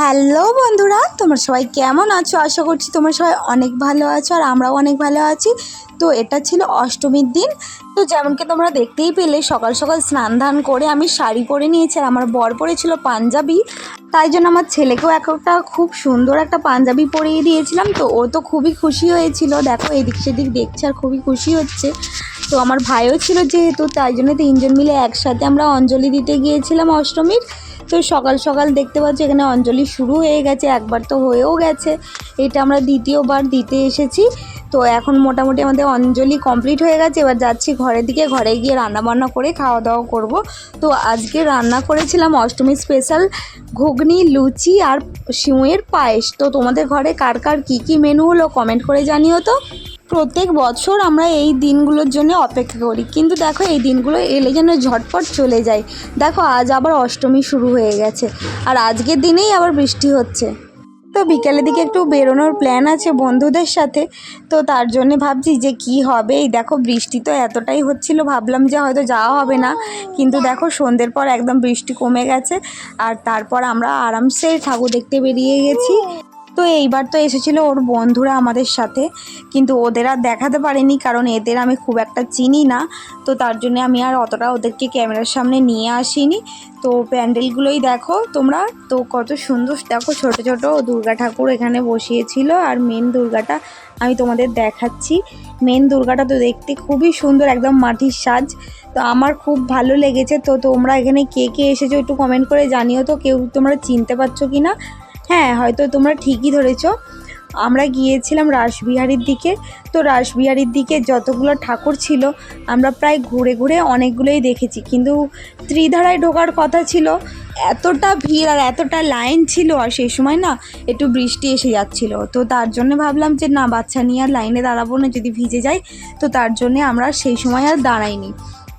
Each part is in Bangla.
হ্যালো বন্ধুরা, তোমরা সবাই কেমন আছো? আশা করছি তোমরা সবাই অনেক ভালো আছো আর আমরাও অনেক ভালো আছি। তো এটা ছিল অষ্টমীর দিন। তো যেমনকি তোমরা দেখতেই পেলে, সকাল সকাল স্নান ধান করে আমি শাড়ি পরে নিয়েছি আর আমার বর পরেছিল পাঞ্জাবি। তাই জন্য আমার ছেলেকেও এক একটা খুব সুন্দর একটা পাঞ্জাবি পরিয়ে দিয়েছিলাম। তো ও তো খুবই খুশি হয়েছিল। দেখো, এদিক সেদিক দেখছে আর খুবই খুশি হচ্ছে। তো আমার ভাইও ছিল যেহেতু, তাই জন্য তিনজন মিলে একসাথে আমরা অঞ্জলি দিতে গিয়েছিলাম অষ্টমীর। তো সকাল সকাল দেখতে পাচ্ছি এখানে অঞ্জলি শুরু হয়ে গেছে, একবার তো হয়েও গেছে। এটা আমরা দ্বিতীয়বার দিতে এসেছি। তো এখন মোটামুটি আমাদের অঞ্জলি কমপ্লিট হয়ে গেছে। এবার যাচ্ছি ঘরের দিকে, ঘরে গিয়ে রান্না বান্না করে খাওয়া দাওয়া করব। তো আজকে রান্না করেছিলাম অষ্টমী স্পেশাল ঘুগনি, লুচি আর সিমুয়ের পায়েস। তো তোমাদের ঘরে কার কার কী কী মেনু হলো কমেন্ট করে জানিও তো। প্রত্যেক বছর আমরা এই দিনগুলোর জন্য অপেক্ষা করি। কিন্তু দেখো, এই দিনগুলো এলে যেন ঝটপট চলে যায়। দেখো, আজ আবার অষ্টমী শুরু হয়ে গেছে আর আজকের দিনেই আবার বৃষ্টি হচ্ছে। তো বিকেলের দিকে একটু বেরোনোর প্ল্যান আছে বন্ধুদের সাথে। তো তার জন্যে ভাবছি যে কি হবে? এই দেখো, বৃষ্টি তো এতটাই হচ্ছিল, ভাবলাম যে হয়তো যাওয়া হবে না। কিন্তু দেখো, সন্ধ্যের পর একদম বৃষ্টি কমে গেছে। আর তারপর আমরা আরামসে ঠাকুর দেখতে বেরিয়ে গেছি। তো এইবার তো এসেছিল ওর বন্ধুরা আমাদের সাথে, কিন্তু ওদের আর দেখাতে পারিনি কারণ এদের আমি খুব একটা চিনি না, তো তার জন্য আমি আর অতটা ওদেরকে ক্যামেরার সামনে নিয়ে আসিনি। তো প্যান্ডেলগুলোই দেখো তোমরা, তো কত সুন্দর, দেখো ছোট ছোট দুর্গা ঠাকুর এখানে বসিয়েছিল আর মেন দুর্গাটা আমি তোমাদের দেখাচ্ছি। মেন দুর্গাটা তো দেখতে খুবই সুন্দর, একদম মাটির সাজ, তো আমার খুব ভালো লেগেছে। তো তোমরা এখানে কে কে এসেছ একটু কমেন্ট করে জানিও তো, কেউ তোমরা চিনতে পারছ কি না হ্যাঁ হয়তো তোমরা ঠিকই ধরেছ। আমরা গিয়েছিলাম রাসবিহারীর দিকে। তো রাসবিহারীর দিকে যতগুলো ঠাকুর ছিল, আমরা প্রায় ঘুরে ঘুরে অনেকগুলোই দেখেছি। কিন্তু ত্রিধারায় ঢোকার কথা ছিল, এতটা ভিড় আর এতটা লাইন ছিল, আর সেই সময় না একটু বৃষ্টি এসে যাচ্ছিল। তো তার জন্য ভাবলাম যে, না, বাচ্চা নিয়ে আর লাইনে দাঁড়াবো না, যদি ভিজে যায় তো তার জন্যে আমরা সেই সময় আর দাঁড়াইনি।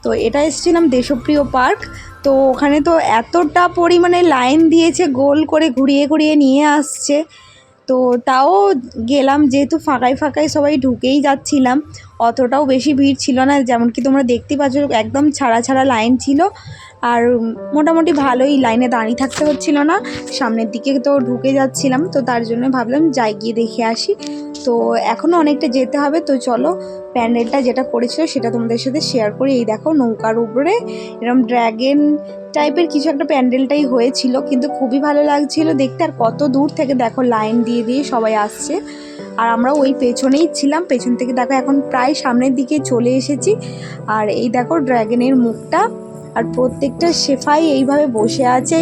তো এটা এসেছিলাম দেশপ্রিয় পার্ক। তো ওখানে তো এতটা পরিমাণে লাইন দিয়েছে, গোল করে ঘুরিয়ে ঘুরিয়ে নিয়ে আসছে। তো তাও গেলাম, যেহেতু ফাঁকায় ফাঁকায় সবাই ঢুকেই যাচ্ছিলাম, অতটাও বেশি ভিড় ছিল না। যেমন কি তোমরা দেখতে পাচ্ছ, একদম ছাড়া ছাড়া লাইন ছিল। আর মোটামুটি ভালোই লাইনে দাঁড়িয়ে থাকতে হচ্ছিল না। সামনের দিকে তো ঢুকে যাচ্ছিলাম, তো তার জন্য ভাবলাম যাই গিয়ে দেখে আসি। তো এখনও অনেকটা যেতে হবে, তো চলো প্যান্ডেলটা যেটা করেছিল সেটা তোমাদের সাথে শেয়ার করি। এই দেখো নৌকার উপরে এরকম ড্র্যাগন টাইপের কিছু একটা প্যান্ডেলটাই হয়েছিল, কিন্তু খুবই ভালো লাগছিল দেখতে। আর কত দূর থেকে দেখো লাইন দিয়ে দিয়ে সবাই আসছে। আর আমরা ওই পেছনেই ছিলাম, পেছন থেকে দেখো এখন প্রায় সামনের দিকে চলে এসেছি। আর এই দেখো ড্র্যাগনের মুখটা আর প্রত্যেকটা সেফাই এইভাবে বসে আছে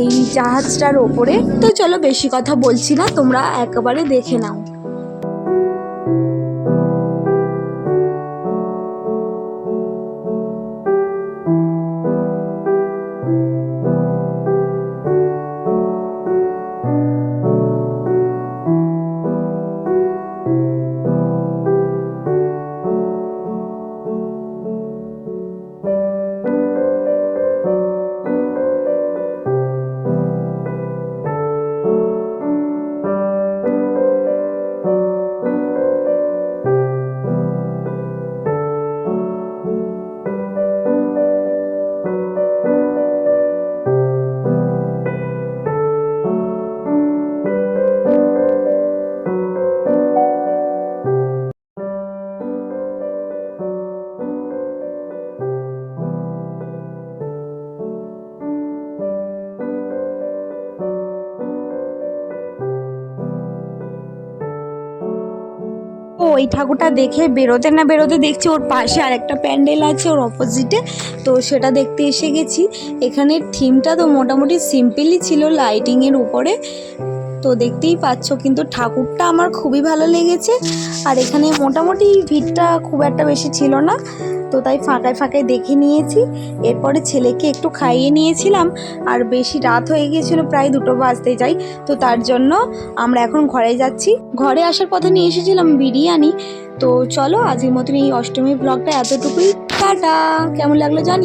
এই জাহাজটার ওপরে। তো চলো বেশি কথা বলছি না, তোমরা একেবারে দেখে নাও। ওই ঠাকুরটা দেখে বেরোতে না বেরোতে দেখছি ওর পাশে আরেকটা প্যান্ডেল আছে ওর অপোজিটে তো সেটা দেখতে এসে গেছি। এখানে থিমটা তো মোটামুটি সিম্পলই ছিল লাইটিংয়ের উপরে। তো দেখতেই পাচ্ছ, কিন্তু ঠাকুরটা আমার খুবই ভালো লেগেছে। আর এখানে মোটামুটি ভিড়টা খুব একটা বেশি ছিল না। তো তাই ফাঁকায় ফাঁকায় দেখে নিয়েছি। এরপরে ছেলেকে একটু খাইয়ে নিয়েছিলাম। আর বেশি রাত হয়ে গিয়েছিল, প্রায় দুটো বাজতে যাই তো তার জন্য আমরা এখন ঘরে যাচ্ছি। ঘরে আসার পথে নিয়ে এসেছিলাম বিরিয়ানি। তো চলো আজকের মতন এই অষ্টমী ব্লগটা এতটুকুই। টাটা! কেমন লাগল জানি